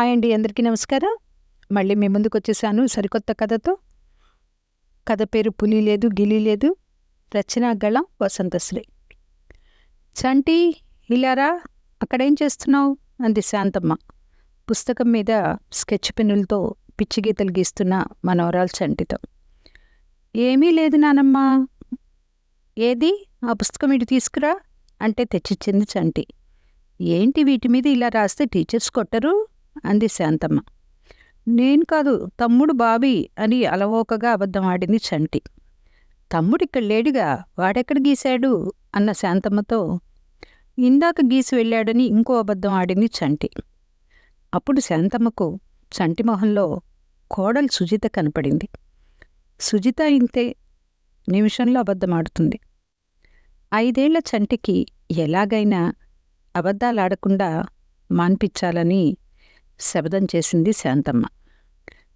Hi అండి అందరికీ నమస్కారం. మళ్ళీ మీ ముందుకు వచ్చేసాను సరికొత్త కథతో. కథ పేరు పులి లేదు గిలి లేదు. రచన గళం వసంతశ్రీ. చంటి ఇలారా అక్కడేం చేస్తున్నావు? అంది శాంతమ్మ. పుస్తకం మీద స్కెచ్ పెన్నులతో పిచ్చి గీతలు గీస్తున్న మనవరాలు చంటితో. ఏమీ లేదు నానమ్మ. ఏది? ఆ పుస్తకం ఇటు తీసుకురా అంటే తెచ్చిచ్చింది చంటి. ఏంటి వీటి మీద ఇలా రాస్తే టీచర్స్ కొట్టరు? అంది శాంతమ్మ. నేను కాదు తమ్ముడు బాబీ అని అలవోకగా అబద్ధం ఆడింది చంటి. తమ్ముడిక్కడ లేడుగా వాడెక్కడ గీశాడు? అన్న శాంతమ్మతో ఇందాక గీసి వెళ్ళాడని ఇంకో అబద్ధం ఆడింది చంటి. అప్పుడు శాంతమ్మకు చంటి మొహంలో కోడలు సుజిత కనపడింది. సుజిత ఇంతే నిమిషంలో అబద్ధమాడుతుంది ఐదేళ్ళ చంటికి ఎలాగైనా అబద్ధాలాడకుండా మాన్పించాలని శబదం చేసింది శాంతమ్మ.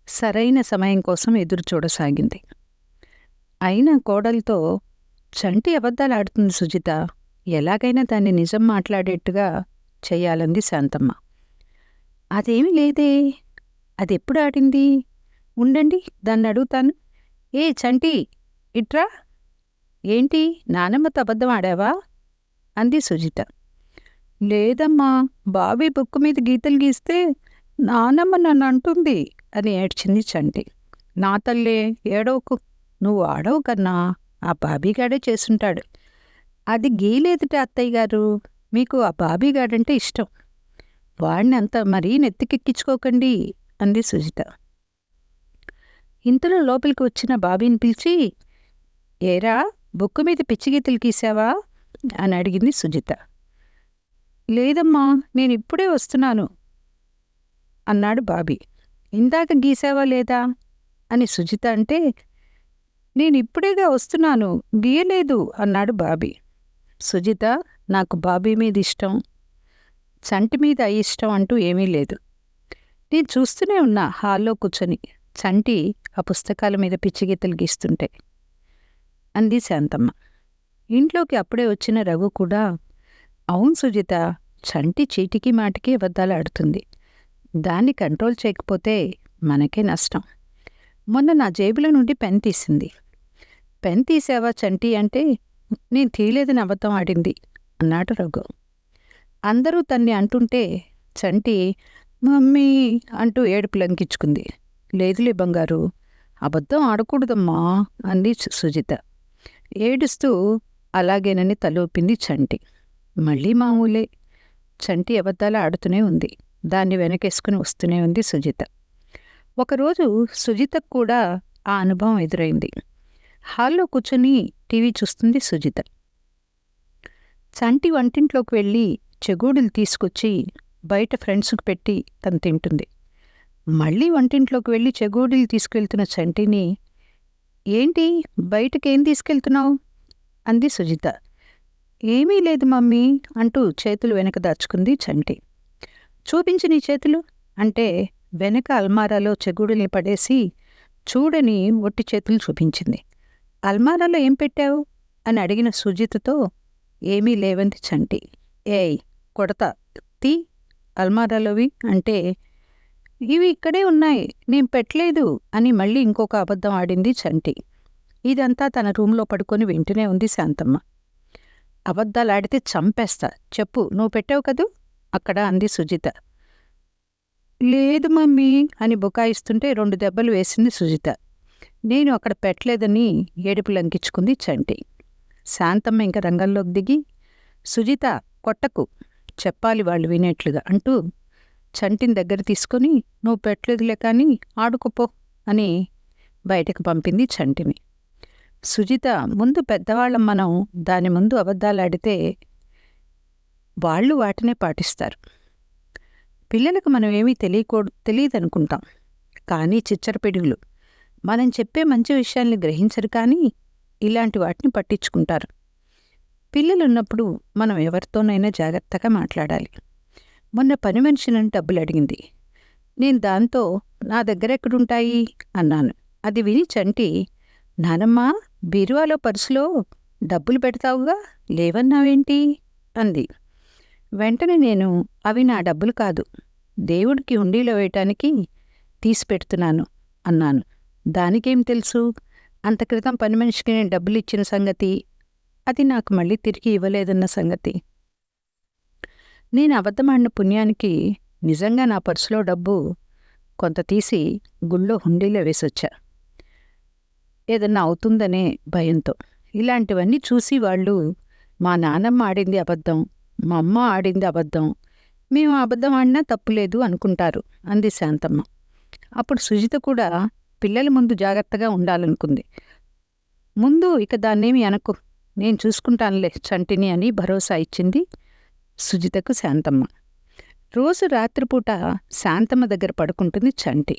సరైన సమయం కోసం ఎదురు చూడసాగింది. అయినా కోడలితో చంటి అబద్ధాలాడుతుంది సుజిత. ఎలాగైనా దాన్ని నిజం మాట్లాడేట్టుగా చెయ్యాలంది శాంతమ్మ. అదేమి లేదే. అది ఎప్పుడు ఆడింది? ఉండండి దాన్ని అడుగుతాను. ఏ చంటి ఇట్రా? ఏంటి నానమ్మతో అబద్ధం ఆడావా? అంది సుజిత. లేదమ్మా. బాబీ బుక్ మీద గీతలు గీస్తే నానమ్మ నన్ను అంటుంది అని ఏడ్చింది చంటి. నా తల్లే ఏడవకు. నువ్వు ఆడవు కన్నా ఆ బాబీగాడే చేసుంటాడు. అది గీలేదుట అత్తయ్య గారు. మీకు ఆ బాబీగాడంటే ఇష్టం. వాడిని అంత మరీ నెత్తికెక్కించుకోకండి అంది సుజిత. ఇంతలో లోపలికి వచ్చిన బాబీని పిలిచి ఏరా బుక్కు మీద పిచ్చిగీతలు గీసావా అని అడిగింది సుజిత. లేదమ్మా నేను ఇప్పుడే వస్తున్నాను. అన్నాడు బాబీ. ఇందాక గీసావా లేదా? అని సుజిత అంటే నేను ఇప్పుడేగా వస్తున్నాను గీయలేదు అన్నాడు బాబీ. సుజిత నాకు బాబీ మీద ఇష్టం చంటి మీద ఇష్టం అంటూ ఏమీ లేదు. నేను చూస్తూనే ఉన్నా హాల్లో కూర్చొని చంటి ఆ పుస్తకాల మీద పిచ్చిగీతలు గీస్తుంటే అంది శాంతమ్మ. ఇంట్లోకి అప్పుడే వచ్చిన రఘు కూడా అవును సుజిత చంటి చీటికి మాటికి అబద్ధాలు ఆడుతుంది. దాన్ని కంట్రోల్ చేయకపోతే మనకే నష్టం. మొన్న నా జేబులో నుండి పెన్ తీసింది. పెన్ తీసావా చంటి అంటే నేను తీయలేదని అబద్ధం ఆడింది అన్నాడు రఘు. అందరూ తన్ని అంటుంటే చంటి మమ్మీ అంటూ ఏడుపు లంకించుకుంది. లేదులే బంగారు అబద్ధం ఆడకూడదమ్మా అంది సుజిత. ఏడుస్తూ అలాగేనని తలూపింది చంటి. మళ్ళీ మామూలే చంటి అబద్ధాలు ఆడుతూనే ఉంది. దాన్ని వెనకేసుకుని వస్తూనే ఉంది సుజిత. ఒకరోజు సుజితకు కూడా ఆ అనుభవం ఎదురైంది. హాల్లో కూర్చొని టీవీ చూస్తుంది సుజిత. చంటి వంటింట్లోకి వెళ్ళి చెగూడులు తీసుకొచ్చి బయట ఫ్రెండ్స్కి పెట్టి తను తింటుంది. మళ్ళీ వంటింట్లోకి వెళ్ళి చెగూడులు తీసుకెళ్తున్న చంటిని ఏంటి బయటకేం తీసుకెళ్తున్నావు? అంది సుజిత. ఏమీ లేదు మమ్మీ అంటూ చేతులు వెనక దాచుకుంది చంటి. చూపించి నీ చేతులు. అంటే వెనక అల్మారాలో చెగుడుని పడేసి చూడని ఒట్టి చేతులు చూపించింది. అల్మారాలో ఏం పెట్టావు? అని అడిగిన సుజిత్తో ఏమీ లేవంది చంటి. ఏయ్ కొడత తీ అల్మారాలోవి అంటే ఇవి ఇక్కడే ఉన్నాయి నేను పెట్టలేదు అని మళ్ళీ ఇంకొక అబద్ధం ఆడింది చంటి. ఇదంతా తన రూంలో పడుకొని వింటూనే ఉంది శాంతమ్మ. అబద్ధాలాడితే చంపేస్తా చెప్పు నువ్వు పెట్టావు కదూ? అక్కడ అంది సుజిత. లేదు మమ్మీ అని బుకాయిస్తుంటే రెండు దెబ్బలు వేసింది సుజిత. నేను అక్కడ పెట్టలేదని ఏడుపు లంకించుకుంది చంటి. శాంతమ్మ ఇంక రంగంలోకి దిగి సుజిత కొట్టకు చెప్పాలి వాళ్ళు వినేట్లుగా అంటూ చంటిని దగ్గర తీసుకొని నువ్వు పెట్టలేదులే కానీ ఆడుకోపో అని బయటకు పంపింది చంటిని. సుజిత ముందు పెద్దవాళ్ళం మనం దాని ముందు అబద్ధాలాడితే వాళ్ళు వాటినే పాటిస్తారు. పిల్లలకు మనం ఏమీ తెలియకూడదు తెలియదనుకుంటాం. కానీ చిచ్చరపిడుగులు మనం చెప్పే మంచి విషయాల్ని గ్రహించరు కానీ ఇలాంటి వాటిని పట్టించుకుంటారు. పిల్లలున్నప్పుడు మనం ఎవరితోనైనా జాగ్రత్తగా మాట్లాడాలి. మొన్న పని మనిషి నన్ను డబ్బులు అడిగింది. నేను దాంతో నా దగ్గర ఎక్కడుంటాయి? అన్నాను. అది విని చంటి నానమ్మ బీరువాలో పర్సులో డబ్బులు పెడతావుగా? లేవన్నావేంటి? అంది. వెంటనే నేను అవి నా డబ్బులు కాదు దేవుడికి హుండీలో వేయటానికి తీసిపెడుతున్నాను అన్నాను. దానికేం తెలుసు? అంత క్రితం పని మనిషికి నేను డబ్బులు ఇచ్చిన సంగతి అది నాకు మళ్ళీ తిరిగి ఇవ్వలేదన్న సంగతి. నేను అబద్ధమాడిన పుణ్యానికి నిజంగా నా పర్సులో డబ్బు కొంత తీసి గుళ్ళో హుండీలో వేసొచ్చా? ఏదన్నా అవుతుందనే భయంతో. ఇలాంటివన్నీ చూసి వాళ్ళు మా నానమ్మ ఆడింది అబద్ధం మా అమ్మ ఆడింది అబద్ధం. మేము అబద్ధం ఆడినా తప్పులేదు అనుకుంటారు అంది శాంతమ్మ. అప్పుడు సుజిత కూడా పిల్లల ముందు జాగ్రత్తగా ఉండాలనుకుంది. ముందు ఇక దాన్నేమి అనకు. నేను చూసుకుంటానులే చంటిని అని భరోసా ఇచ్చింది సుజితకు శాంతమ్మ. రోజు రాత్రిపూట శాంతమ్మ దగ్గర పడుకుంటుంది చంటి.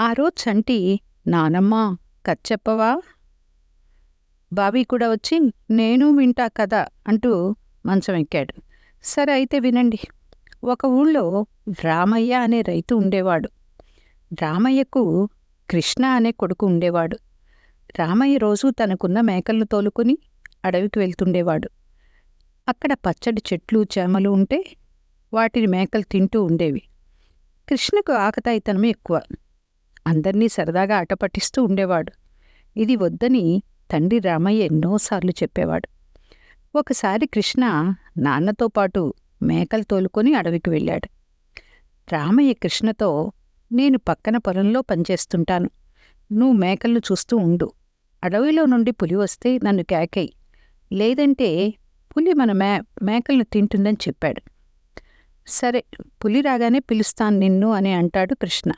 ఆ రోజు చంటి నానమ్మ కథ చెప్పవా బాబీ కూడా వచ్చి నేను వింటా కదా అంటూ మంచం ఎక్కాడు. సరే అయితే వినండి. ఒక ఊళ్ళో రామయ్య అనే రైతు ఉండేవాడు. రామయ్యకు కృష్ణ అనే కొడుకు ఉండేవాడు. రామయ్య రోజూ తనకున్న మేకలను తోలుకుని అడవికి వెళ్తుండేవాడు. అక్కడ పచ్చడి చెట్లు చేమలు ఉంటే వాటిని మేకలు తింటూ ఉండేవి. కృష్ణకు ఆకతాయితనం ఎక్కువ. అందర్నీ సరదాగా ఆట పట్టిస్తూ ఉండేవాడు. ఇది వద్దని తండ్రి రామయ్య ఎన్నోసార్లు చెప్పేవాడు. ఒకసారి కృష్ణ నాన్నతో పాటు మేకలు తోలుకొని అడవికి వెళ్ళాడు. రామయ్య కృష్ణతో నేను పక్కన పొలంలో పనిచేస్తుంటాను. నువ్వు మేకలను చూస్తూ ఉండు. అడవిలో నుండి పులి వస్తే నన్ను కేకై లేదంటే పులి మన మే మేకలను తింటుందని చెప్పాడు. సరే పులి రాగానే పిలుస్తాను నిన్ను అని అంటాడు కృష్ణ.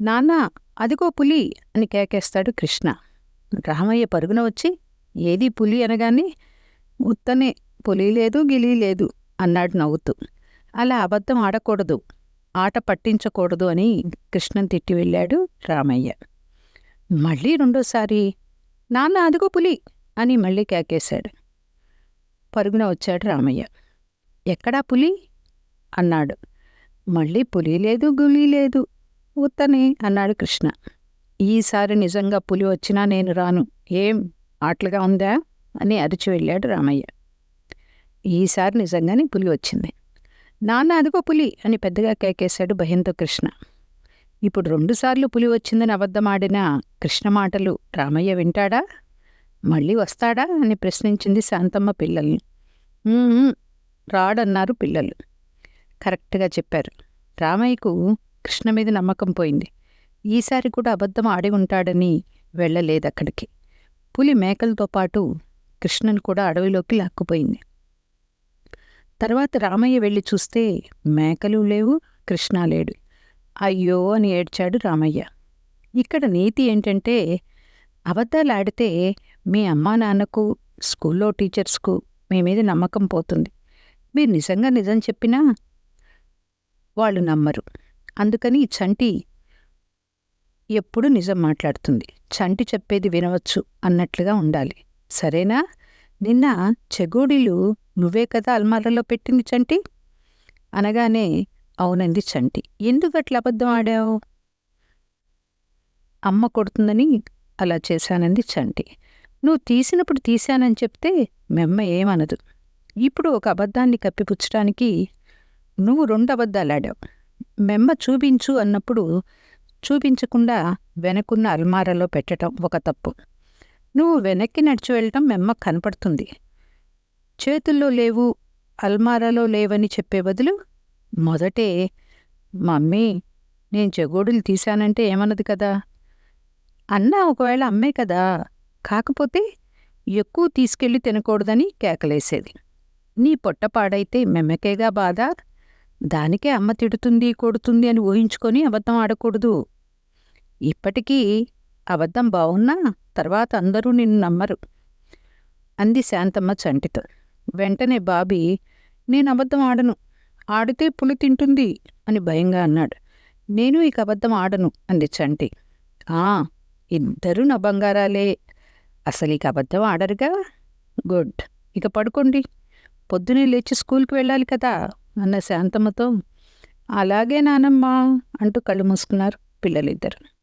నాన్న అదిగో పులి అని కేకేస్తాడు కృష్ణ. రామయ్య పరుగున వచ్చి ఏది పులి? అనగానే ఉత్తనే పులి లేదు గిలి లేదు అన్నాడు నవ్వుతూ. అలా అబద్ధం ఆడకూడదు ఆట పట్టించకూడదు అని కృష్ణన్ తిట్టి వెళ్ళాడు రామయ్య. మళ్ళీ రెండోసారి నాన్న అదిగో పులి అని మళ్ళీ కేకేశాడు. పరుగున వచ్చాడు రామయ్య. ఎక్కడా పులి? అన్నాడు. మళ్ళీ పులి లేదు గులి లేదు ఉత్తనే అన్నాడు కృష్ణ. ఈసారి నిజంగా పులి వచ్చినా నేను రాను. ఏం ఆటలుగా ఉందా? అని అరిచి వెళ్ళాడు రామయ్య. ఈసారి నిజంగానే పులి వచ్చింది. నాన్న అదిగో పులి అని పెద్దగా కేకేశాడు భయంతో కృష్ణ. ఇప్పుడు రెండుసార్లు పులి వచ్చిందని అబద్ధమాడిన కృష్ణ మాటలు రామయ్య వింటాడా? మళ్ళీ వస్తాడా? అని ప్రశ్నించింది శాంతమ్మ పిల్లల్ని. రాడన్నారు పిల్లలు. కరెక్ట్గా చెప్పారు. రామయ్యకు కృష్ణ మీద నమ్మకం పోయింది. ఈసారి కూడా అబద్ధం ఆడి ఉంటాడని వెళ్ళలేదక్కడికి. పులి మేకలతో పాటు కృష్ణను కూడా అడవిలోకి లాక్కుపోయింది. తర్వాత రామయ్య వెళ్ళి చూస్తే మేకలు లేవు కృష్ణ లేడు. అయ్యో అని ఏడ్చాడు రామయ్య. ఇక్కడ నీతి ఏంటంటే అబద్ధాలాడితే మీ అమ్మా నాన్నకు స్కూల్లో టీచర్స్కు మీ మీద నమ్మకం పోతుంది. మీరు నిజంగా నిజం చెప్పినా వాళ్ళు నమ్మరు. అందుకని చంటి ఎప్పుడు నిజం మాట్లాడుతుంది. చంటి చెప్పేది వినవచ్చు అన్నట్లుగా ఉండాలి. సరేనా? నిన్న చెగోడీలు నువ్వే కదా అల్మారాలో పెట్టింది చంటి? అనగానే అవునంది చంటి. ఎందుకట్లా అబద్ధం ఆడావు? అమ్మ కొడుతుందని అలా చేశానంది చంటి. నువ్వు తీసినప్పుడు తీశానని చెప్తే మెమ్మ ఏమనదు. ఇప్పుడు ఒక అబద్ధాన్ని కప్పిపుచ్చడానికి నువ్వు రెండు అబద్ధాలాడావు. మెమ్మ చూపించు అన్నప్పుడు చూపించకుండా వెనకున్న అల్మారాలో పెట్టడం ఒక తప్పు. నువ్వు వెనక్కి నడిచి వెళ్ళటం మెమ్మ కనపడుతుంది. చేతుల్లో లేవు అల్మారాలో లేవని చెప్పే బదులు మొదటే మమ్మీ నేను చెగోడులు తీశానంటే ఏమన్నది కదా? అన్న ఒకవేళ అమ్మే కదా? కాకపోతే ఎక్కువ తీసుకెళ్ళి తినకూడదని కేకలేసేది. నీ పొట్ట పాడైతే మెమ్మకేగా బాధ దానికే అమ్మ తిడుతుంది కొడుతుంది అని ఊహించుకొని అబద్ధం ఆడకూడదు. ఇప్పటికీ అబద్ధం బాగున్నా తర్వాత అందరూ నిన్ను నమ్మరు. అంది శాంతమ్మ చంటితో. వెంటనే బాబీ నేను అబద్ధం ఆడను. ఆడితే పులి తింటుంది అని భయంగా అన్నాడు. నేను ఇక అబద్ధం ఆడను అంది చంటి. ఆ ఇద్దరూ నా బంగారాలే. అసలు ఇక అబద్ధం ఆడరుగా? గుడ్. ఇక పడుకోండి. పొద్దునే లేచి స్కూల్కి వెళ్ళాలి కదా అన్న శాంతమ్మతో. అలాగే నానమ్మా అంటూ కళ్ళు మూసుకున్నారు పిల్లలిద్దరు.